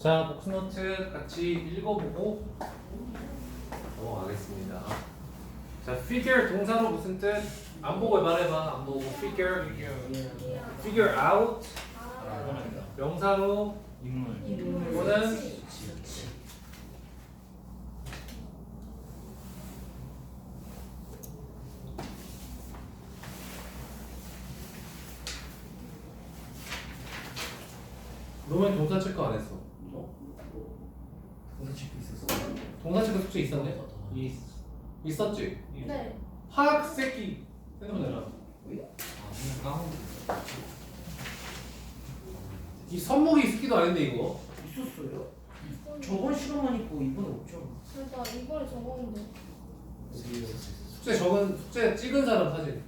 자, 복수노트 같이 읽어보고 넘어가겠습니다. 자, figure 동사로 무슨 뜻? 안 보고 말해봐. 안 보고 figure, figure out 명사로 인물 또는 너왜 동사 체크 안 했어? 동사 찍고 있었어 동사 체크 숙제 있었네? 이 있었지? 네. 화학 새끼 생각나잖아. 아 그냥 까먹은 이 선물이 있기도 아닌데 이거. 있었어요? 저번 시간만 있고 이번에 없죠 그러니까 이번에 적었는데. 숙제 적은 숙제 찍은 사람 사진.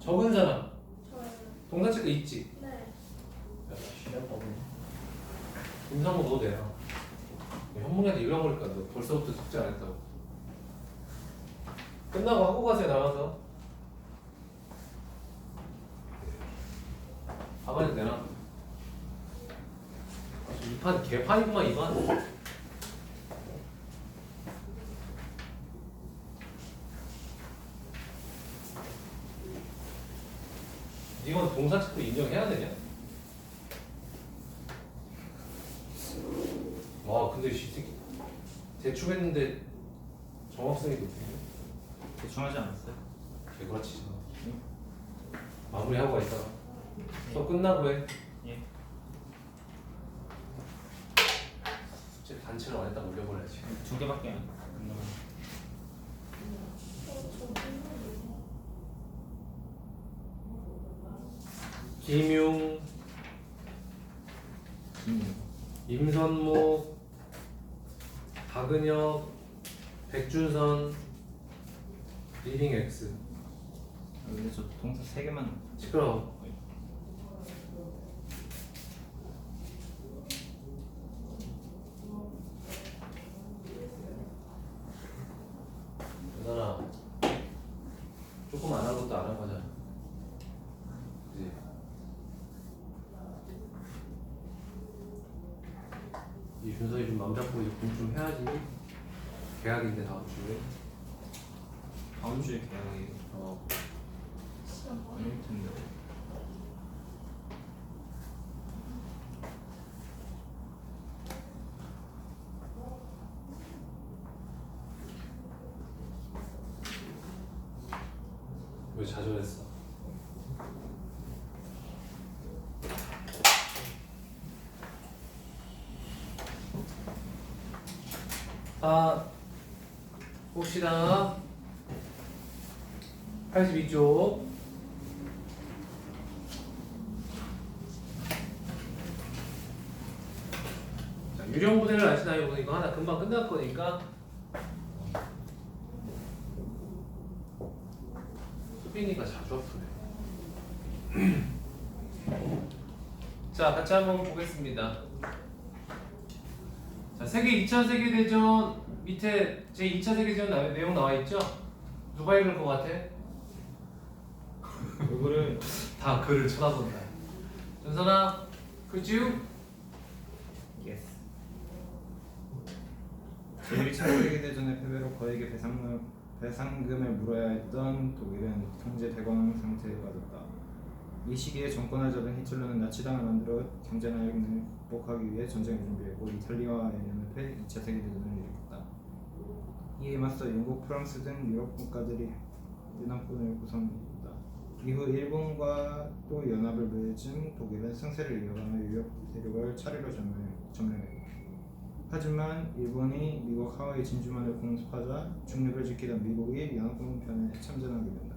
적은 사람 저요. 동사 체크 있지. 네. 봐보네 임상모 넣어도 돼요. 현문이한테 잃어버릴까 너 벌써부터 숙제 안 했다고. 끝나고 하고 가세요 나와서. 가만히 내놔. 아, 이판 개판이구만 이판. 이건 동사 체크 인정해야 되냐? 와 근데 이 대충 했는데 정확성이 높네 대충 하지 않았어요? 개그라치지. 마무리하고 가 있다가. 또 끝나고 해. 예. 숙제 단체로 안 했다 올려버려야지. 두 개밖에 안 김용 음. 임선목 박은혁 백준선 아, 근데 저 동사 세 개만. 시끄러워 여선아 조금 안 한 것도 안 한 거잖아 그지? 이 준서이 좀 맘 잡고 이제 공좀 해야지 계약인데 다음 주에 다음 주에 계약이 어? 아닐 텐데 왜 좌절했어? 아, 봅시다. 82쪽. 자, 유령 부대를 아시나요? 이거 하나 금방 끝날 거니까. 수빈이가 자주 아프네. 자, 같이 한번 보겠습니다. 자, 세계 2차 세계대전 밑에 제 2차 세계대전 나- 내용 나와 있죠? 누가 읽을 것 같아? 그거를 다 글을 쳐다본다. 전선아, could you? 예스 제1차 세계대전의 패배로 거액의 배상금, 배상금을 물어야 했던 독일은 경제 대광 상태에 빠졌다. 이 시기에 정권을 잡은 히틀러는 나치당을 만들어 경제 나역을 극복하기 위해 전쟁을 준비했고 이탈리아와 연합해 2차 세계대전을 일으켰다. 이에 맞서 영국, 프랑스 등 유럽 국가들이 연합군을 구성했다. 이후 일본과 또 연합을 맺은 독일은 승세를 이어가며 유럽 대륙을 차례로 점령- 점령했다. 하지만 일본이 미국 하와이 진주만을 공습하자 중립을 지키던 미국이 연합군 편에 참전하게 된다.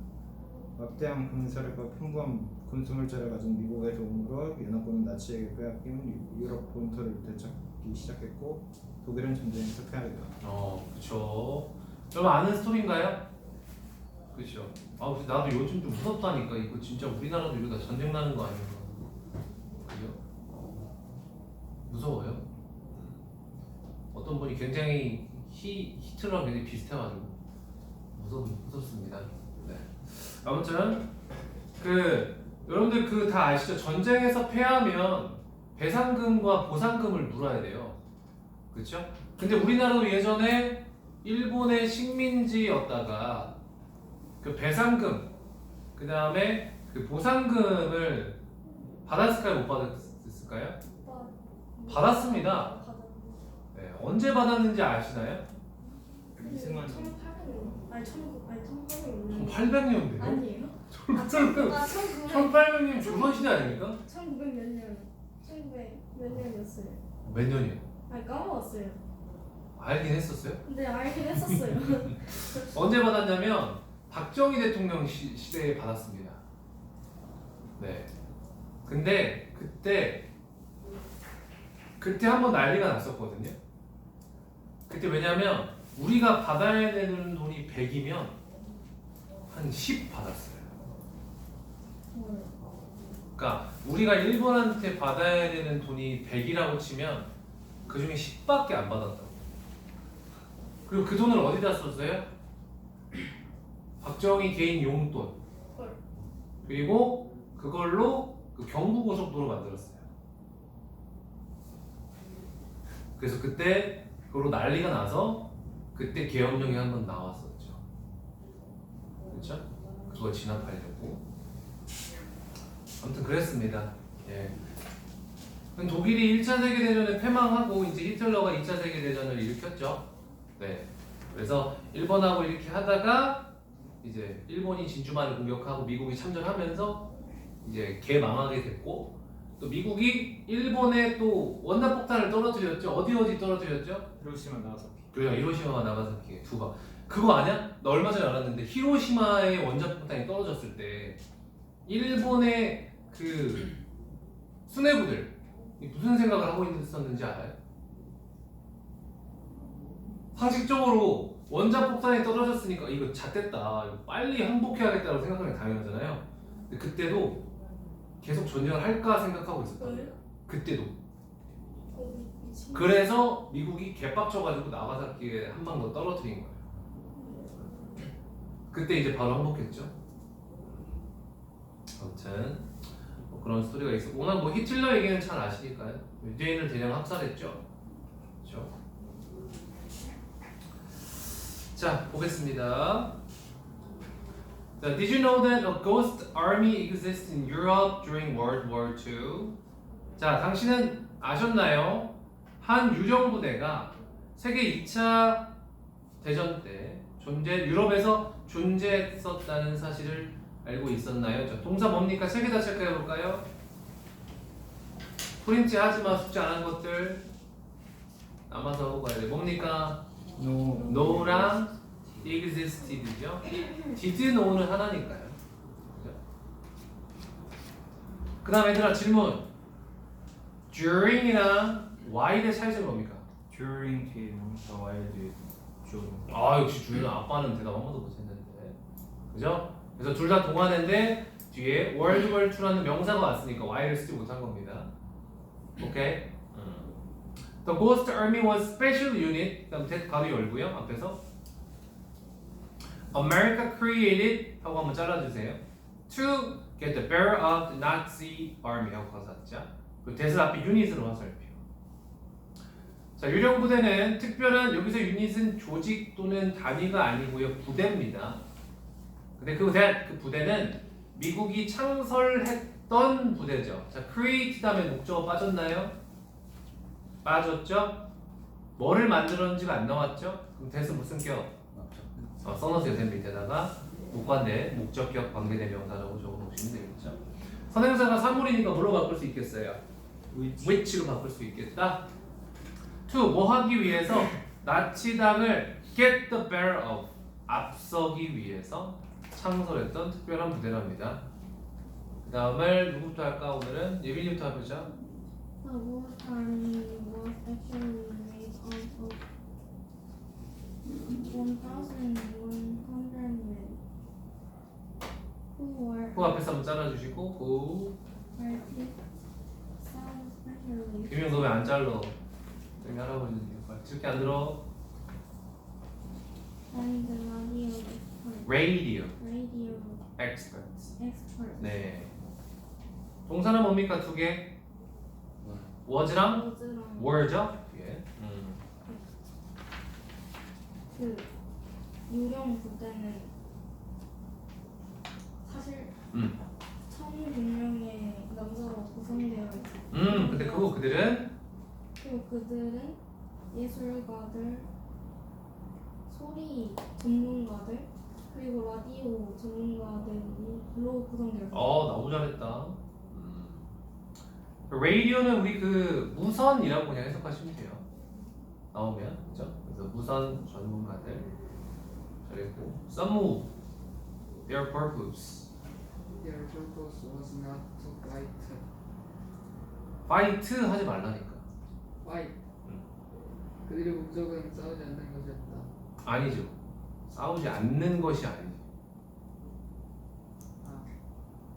막대한 군사력과 풍부한 군수물자를 가진 미국의 도움으로 연합군은 나치에게 빼앗긴 유- 유럽 본토를 되찾기 시작했고 독일은 전쟁에 패하게 된다. 어, 그쵸. 좀 아는 스토리인가요? 그쵸. 아, 근데 나도 요즘 좀 무섭다니까. 이거 진짜 우리나라도 이러다 전쟁 나는 거 아닌가. 그죠? 무서워요? 어떤 분이 굉장히 히, 히틀러랑 굉장히 비슷해가지고 무섭, 무섭습니다. 네. 아무튼 그 여러분들 그 다 아시죠? 전쟁에서 패하면 배상금과 보상금을 물어야 돼요. 그렇죠? 근데 우리나라도 예전에 일본의 식민지였다가 그 배상금 그 다음에 그 보상금을 받았을까요? 못 받았을까요? 받았습니다. 네, 언제 받았는지 아시나요? 이승만 1800년. 아니 1900 아니 1800년. 1800년대요? 아니에요? 아, 1800, 아 1900. 1800년 조선시대 아닙니까? 1900 몇 년? 1900 몇 년이었어요? 몇 년이요? 아니 까먹었어요. 알긴 했었어요? 근데 알긴 했었어요. 언제 받았냐면 박정희 대통령 시, 시대에 받았습니다. 네. 근데 그때 그때 한번 난리가 났었거든요. 그때 왜냐면 우리가 받아야 되는 돈이 100이면 한 10 받았어요. 그러니까 우리가 일본한테 받아야 되는 돈이 100이라고 치면 그 중에 10밖에 안 받았다고. 그리고 그 돈을 어디다 썼어요? 박정희 개인 용돈. 헐. 그리고 그걸로 그 경부고속도로 만들었어요. 그래서 그때 그걸로 난리가 나서 그때 계엄령이 한 번 나왔었죠. 그렇죠? 그거 진압하려고. 아무튼 그랬습니다. 예. 독일이 1차 세계대전을 패망하고 이제 히틀러가 2차 세계대전을 일으켰죠. 네. 그래서 일본하고 이렇게 하다가 이제 일본이 진주만을 공격하고 미국이 참전하면서 이제 개망하게 됐고 또 미국이 일본에 또 원자 폭탄을 떨어뜨렸죠. 어디 어디 떨어뜨렸죠? 히로시마 나가사키 그래요. 히로시마와 나가사키 두 방. 그거 아니야? 나 얼마 전에 알았는데 히로시마에 원자 폭탄이 떨어졌을 때 일본의 그 수뇌부들 무슨 생각을 하고 있었는지 알아요? 상식적으로 원자 폭탄이 떨어졌으니까 이거 잣됐다. 빨리 항복해야겠다고 생각하는 게 당연하잖아요. 근데 그때도 계속 전쟁을 할까 생각하고 있었던 거예요. 그때도. 어. 그래서 미국이 개빡쳐가지고 나가사키에 한 방 더 떨어뜨린 거예요. 그때 이제 바로 항복했죠. 아무튼 뭐 그런 스토리가 있었고 오늘 뭐 히틀러 얘기는 잘 아시니까요. 유대인을 대량 학살했죠. 그렇죠. 자 보겠습니다. 자, did you know that a ghost army exists in Europe during World War II? 자, 당신은 아셨나요? 한 유령부대가 세계 2차 대전 때 존재 유럽에서 존재했었다는 사실을 알고 있었나요? 자, 동사 뭡니까? 세 개 다 체크해 볼까요? 프린트 하지마 숙제 안 한 것들 남아서 하고 가야 돼. 뭡니까? 노 know랑 existed죠. did know는 하나니까요. 그 다음 얘들아 질문. during이랑 while의 차이점이 뭡니까? during 뒤에 명사 while 뒤에 좀아 역시 주희는 아빠는 대답 한 번도 못했는데 그죠? 그래서 둘 다 동안인데 뒤에 War II라는 명사가 왔으니까 Y를 쓰지 못한 겁니다. 오케이? 음. The Ghost Army was special unit. 그다음 대 가로 열고요. 앞에서. America created 하고 한번 잘라주세요. To get the better of the Nazi army 하고 가서 자. 그리고 대사 앞에 유닛으로 화살표 자, 유령 부대는 특별한 여기서 유닛은 조직 또는 단위가 아니고요. 부대입니다. 근데 그 부대 그 부대는 미국이 창설했던 부대죠. 자, create 다음에 목적어 빠졌나요? 빠졌죠? 뭐를 만들었는지가 안 나왔죠? 그럼 대서 무슨 격? 어, 써놓으세요. 된 밑에다가 목관대 목적격 관계대 명사라고 적어놓으시면 되겠죠. 선행사가 사물이니까 뭘로 바꿀 수 있겠어요? which which로 바꿀 수 있겠다. to 뭐 하기 위해서 나치당을 get the better of 앞서기 위해서 창설했던 특별한 부대랍니다. 그 다음을 누구부터 할까 오늘은 예빈이부터 해보자. The war army was actually made up of 1,100 men who were 그 앞에서 한번 잘라주시고 그 some specialists 비명 너왜 안 잘러? 저기 할아버지는 이거 이렇게 안 들어. and the radio expert, radio radio experts. experts. 네. 동사는 뭡니까 두 개? was랑 워즈랑 were죠? 예. 음. 그 유령 부대는 사실 음. 1,100명의 남자로 구성되어 있어요. 음, 근데 그거 그들은 그리고 그들은 예술가들, 소리 전문가들, 그리고 라디오 전문가들로 구성되어 있어요. 어 너무 잘했다. 음. 라디오는 우리 그 무선이라고 그냥 해석하시면 돼요. 나오면 그죠? 그래서 무선 전문가들 잘했고 some move their purpose Their purpose was not to fight. fight 하지 말라니까. Fight. 음. 그들의 목적은 싸우지 않는 것이었다. 아니죠. 싸우지 않는 것이 아니지. 아,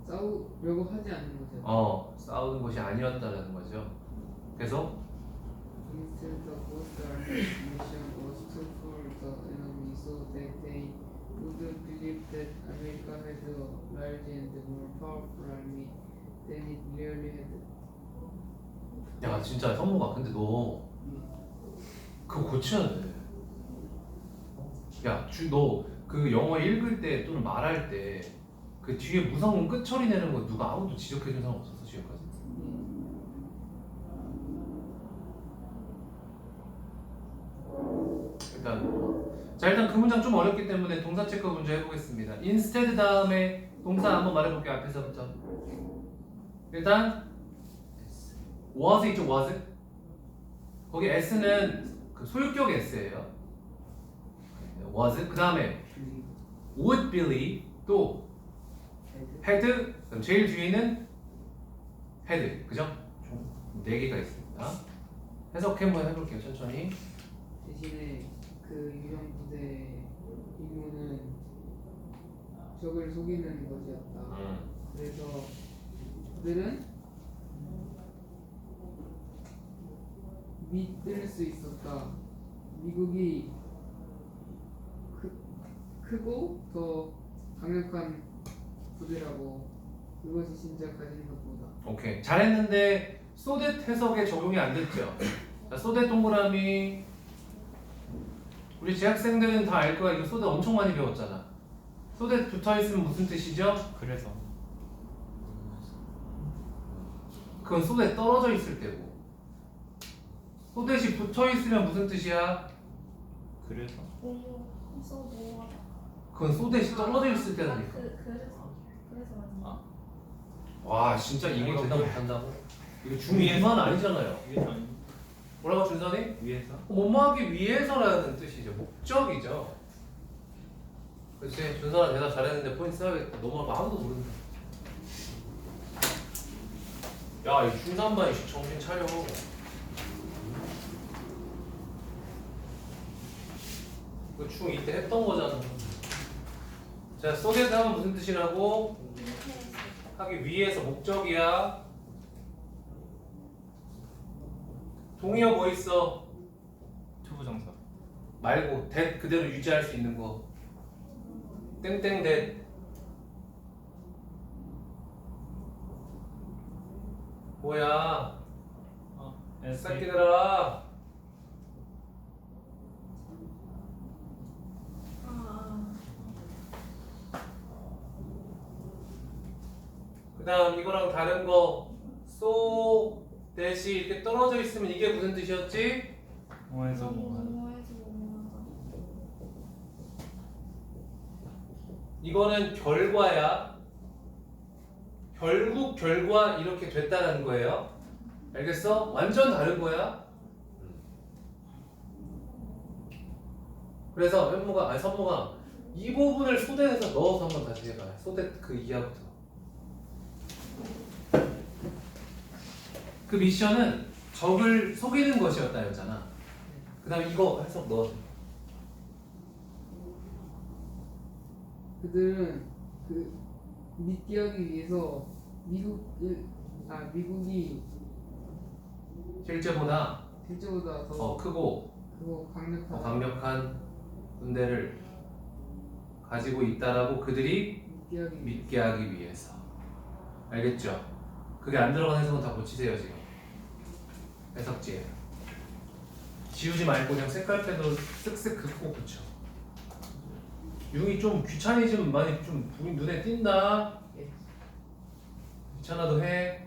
싸우려고 하지 않는 것이었다. 어 싸우는 것이 아니었다라는 거죠. 그래서 Instead, the Army's mission was to fool the enemy so that they would believe that America had a large and more powerful army than it really had. 야 진짜 현무가 근데 너 그거 고쳐야 돼. 야, 너그 영어 읽을 때 또는 말할 때 그 뒤에 무성문 끝 처리 내는 거 누가 아무도 지적해 준 사람 없었어 지금까지. 일단 자 일단 그 문장 좀 어렵기 때문에 동사 체크 문제 해보겠습니다. instead 다음에 동사 한번 말해볼게요 앞에서부터. 일단 was 있죠 was 거기 s는 그 소유격 s예요. Was 그 다음에 would believe 또 had 그럼 제일 뒤에는 had 그죠? 네 개가 있습니다. 해석 한번 해볼게요 천천히. 대신에 그 유령 부대 임무는 적을 속이는 것이었다. 음. 그래서 그들은 믿을 수 있었다. 미국이 크, 크고 더 강력한 부대라고 그것이 진짜 가진 것보다 오케이 잘했는데 소댓 해석에 적용이 안 됐죠. 자, 소댓 동그라미 우리 재학생들은 다 알 거야. 이거 소댓 엄청 많이 배웠잖아. 소댓 붙어 있으면 무슨 뜻이죠? 그래서 그건 소댓 떨어져 있을 때고. 소댓이 붙어 있으면 무슨 뜻이야? 그래서 뭐뭐 써뭐 그건 소댓이 떨어져 있을 때라니까. 그 그래서 그래서 아니야. 와 진짜 이거 이거 대답 그- 못한다고? 이거 중위만 아니잖아요. 위에서 아니 뭐라고 준선이? 위에서 뭐뭐하기 위해서라는 뜻이죠. 목적이죠. 그렇지. 준선아 대답 잘했는데 포인트 써야겠다. 너무 아무도 모른다. 야, 이 중3반 이 정신 차려. 그 중2 때 했던 거잖아. 자, 소개트 하면 무슨 뜻이라고? 하기 위해서 목적이야. 동의어 뭐 있어? 투부정사 말고 that 그대로 유지할 수 있는 거 땡땡 that 뭐야 어 새끼들아 아, 그 다음 이거랑 다른 거 so that이 이렇게 떨어져 있으면 이게 무슨 뜻이었지? 뭐해서 뭐뭐하다. 이거는 결과야 결국 결과 이렇게 됐다는 거예요 알겠어? 완전 다른 거야 그래서 현무가 아니 선무가 이 부분을 소대에서 넣어서 한번 다시 해봐 소대 그 이하부터 그 미션은 적을 속이는 것이었다였잖아. 그 다음에 이거 해석 넣어서 그들은 그 믿게 하기 위해서 미국을 아 미국이 실제보다 실제보다 더더 크고 그거 강력한 더 강력한 군대를 가지고 있다라고 그들이 믿게 하기 위해서. 알겠죠? 그게 안 들어간 해석은 다 고치세요 지금 해석지에. 지우지 말고 그냥 색깔펜으로 쓱쓱 긋고 붙여. 융이 좀 귀차니즘 많이 좀 눈에 띈다. 예. 귀찮아도 해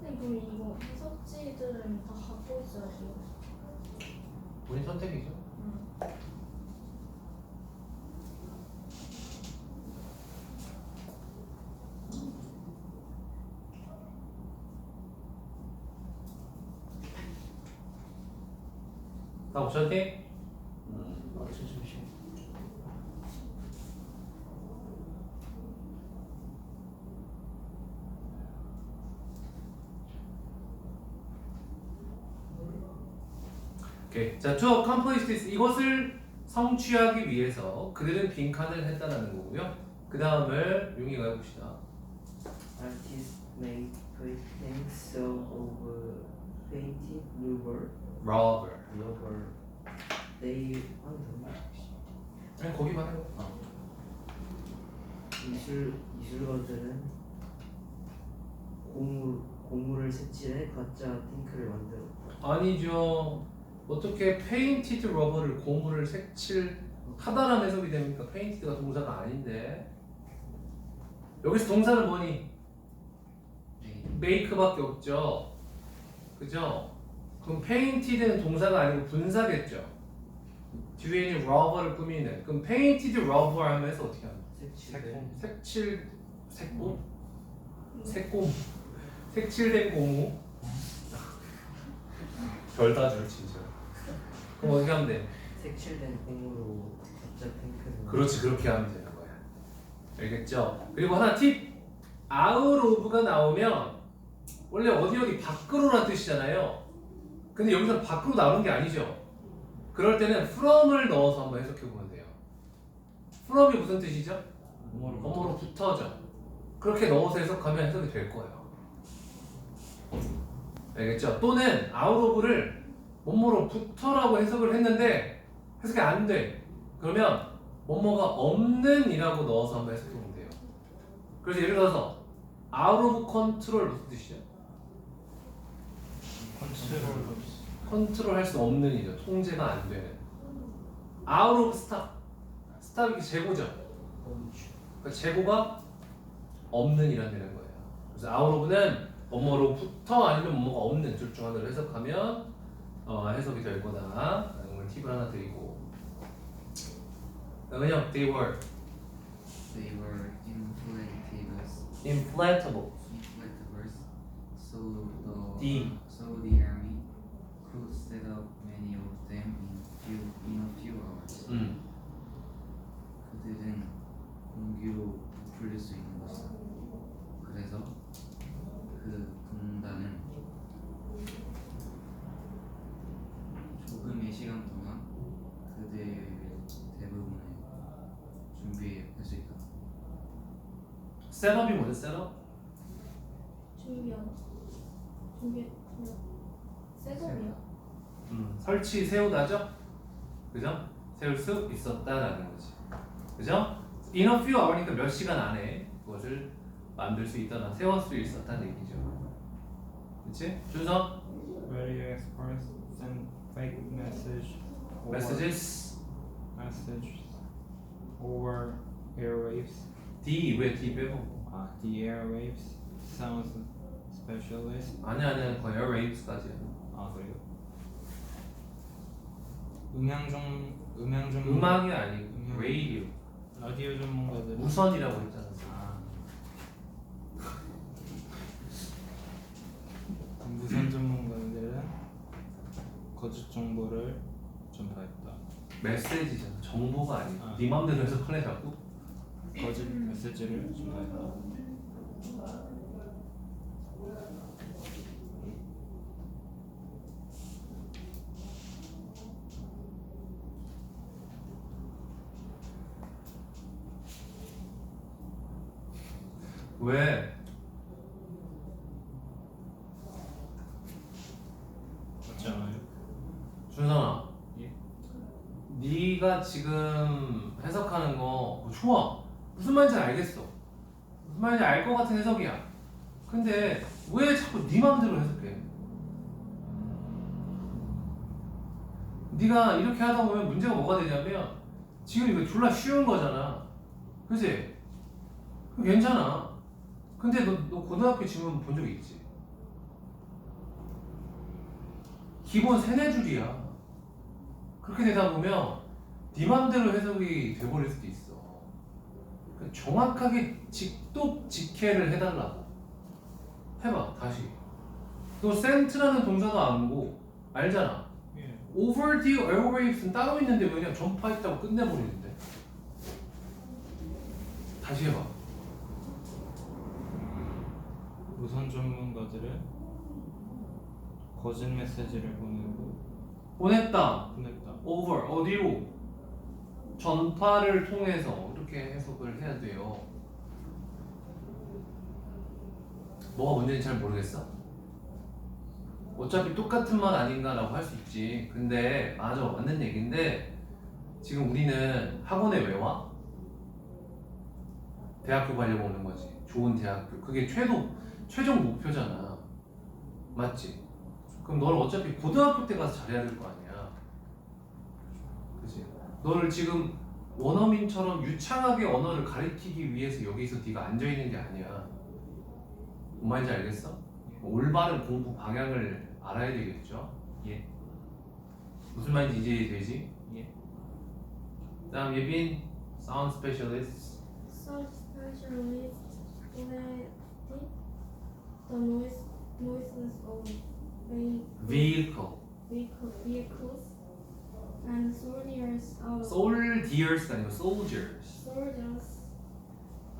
근데 그럼 이거 해석지들은 다 갖고 있어야 돼요. 본인 선택이죠 응. 다 오셨니? 음, 아, 잠시만요. 오케이. 자, to accomplish this 이것을 성취하기 위해서 그들은 빈칸을 했다는 거고요. 그 다음을 용이가 해봅시다. Artists make paintings so of painted rubber, Rubber. rubber. They 아 그냥 거기만 해봐. 미술 미술가들은 고무 고무를 색칠해 가짜 탱크를 만들었다. 아니죠. 어떻게 페인티드 러버를 고무를 색칠하다라는 해석이 됩니까? 페인티드가 동사가 아닌데. 여기서 동사는 뭐니? 메이크밖에 없죠. 그죠? 그럼 페인티드는 동사가 아니고 분사겠죠. 뒤에 있는 러버를 꾸미는. 그럼 페인티드 러버 하면서 어떻게 하는? 색칠. 색칠 색고 색고 색칠된 고무 별 따줄 진짜 그럼 어떻게 하면 돼? 색칠된 고무로 가짜 탱크를. 그렇지 그렇게 하면 되는 거야 알겠죠? 그리고 하나 팁 아웃 오브가 나오면 원래 어디 어디 밖으로란 뜻이잖아요 근데 여기서 밖으로 나오는 게 아니죠 그럴 때는 from을 넣어서 한번 해석해 보면 돼요 from이 무슨 뜻이죠? 뭐뭐로 붙어져. 그렇게 넣어서 해석하면 해석이 될 거예요. 알겠죠? 또는 out of를 뭐뭐로 붙어라고 해석을 했는데 해석이 안 돼. 그러면 뭐뭐가 없는 이라고 넣어서 한번 해석해 보면 돼요. 그래서 예를 들어서 out of control 무슨 뜻이죠? 컨트롤 컨트롤 할 수 없는 이죠. 통제가 안 되는. out of stop. stop이 재고죠. 그러니까 재고가 없는 이란 되는 거예요. 그래서 아웃오브는 뭐뭐로부터 아니면 뭐뭐가 없는 둘 중 하나를 해석하면 어, 해석이 될 거다. 걸 팁을 하나 드리고. 그냥 they were They were inflatable, inflatable. inflatables, so the The. 4시간 동안 그대의 대부분을 준비할 수 있다. 셋업이 뭐죠? 셋업? 준비하고 준비 셋업이요? 음, 설치 세우다죠? 그죠? 세울 수 있었다라는 거지. 그죠? In a few hour니까 그러니까 몇 시간 안에 그것을 만들 수 있다나 세울 수 있었다는 얘기죠. 그렇지? 준성? Very expressive. fake message over Messages message over airwaves D 왜 D 빼고? 아 the airwaves sounds specialist 아니 아니 거의 airwaves까지야. 아 그래요? 음향 중 음향 중 음악이 아니고 음향. radio 라디오 전문가들 무선이라고 했잖아. 메시지잖아. 정보가 아니고 아. 네 맘대로 해석하네 자꾸. 거짓 메시지를 전파했다. 왜? 네가 지금 해석하는 거뭐 좋아. 무슨 말인지 알겠어. 무슨 말인지 알 것 같은 해석이야. 근데 왜 자꾸 네 마음대로 해석해? 네가 이렇게 하다 보면 문제가 뭐가 되냐면 지금 이거 졸라 쉬운 거잖아. 그지? 그럼 괜찮아. 근데 너, 너 고등학교 지문 본 적 있지? 기본 세네 줄이야. 그렇게 되다 보면 네 맘대로 해석이 돼버릴 수도 있어. 그러니까 정확하게 직독 직해를 해달라고. 해봐 다시. 너 센트라는 동사도 안 보고 알잖아. 예. over the airwaves는 따로 있는데 왜 그냥 전파했다고 끝내버리는데? 다시 해봐. 무선 전문가들은 거짓 메시지를 보내고 보냈다. 보냈다. over 어디로? 전파를 통해서 이렇게 해석을 해야 돼요. 뭐가 문제인지 잘 모르겠어? 어차피 똑같은 말 아닌가라고 할 수 있지. 근데 맞아 맞는 얘기인데 지금 우리는 학원에 왜 와? 대학교 가려고 오는 거지. 좋은 대학교. 그게 최도 최종 목표잖아. 맞지? 그럼 너를 어차피 고등학교 때 가서 잘해야 될 거 아니야. 그지? 너를 지금 원어민처럼 유창하게 언어를 가리키기 위해서 여기서 네가 앉아 있는 게 아니야. 뭔 말인지 알겠어? 올바른 공부 방향을 알아야 되겠죠? 예. 무슨 말인지 이제 되지? 예. 다음 예빈 사운드 스페셜리스트 Such specialists study the noise, noises of vehi- vehicle vehicle, vehicles and soldiers out of soldiers 아니고 soldiers soldiers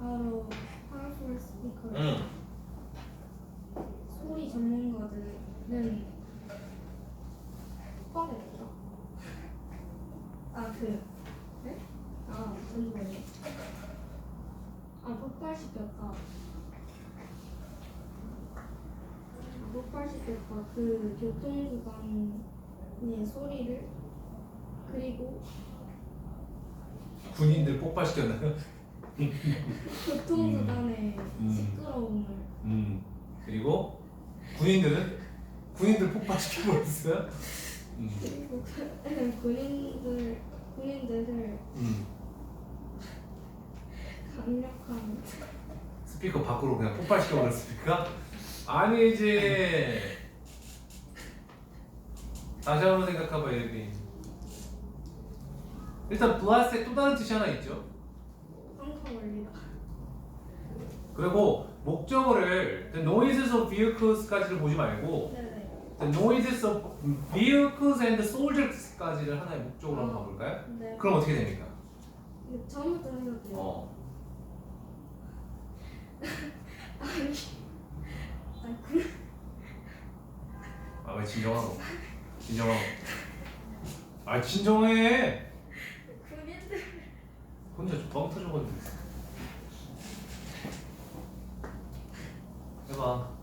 out of powerful speakers. 응 소리 전문가들은 뻥이었죠. 아 그, 네? 아 잠시만요. 아 폭발시켰다. 아, 폭발시켰다. 그 교통수단의 소리를 그리고 군인들 폭발시켰나요? 교통수단의 음. 시끄러움을 음 그리고 군인들은 군인들 폭발시켜버렸어요? 음. 그리고 그- 군인들 군인들을 음. 강력한 스피커 밖으로 그냥 폭발시켜버렸습니까? 아니지 다시 한번 생각해봐 예빈 일단 블라스의 또 다른 뜻이 하나 있죠 펑커 원리다. 그리고 목적어를 the noises of vehicles까지를 보지 말고 네네. the noises of vehicles and soldiers까지를 하나의 목적으로 한번 봐볼까요? 네. 그럼 어떻게 됩니까? 이거 처음부터 생각해요. 어 아니, 아니 그 아 왜 진정하고 진정하고 아 진정해 혼자 뻥 터져가지고. 해봐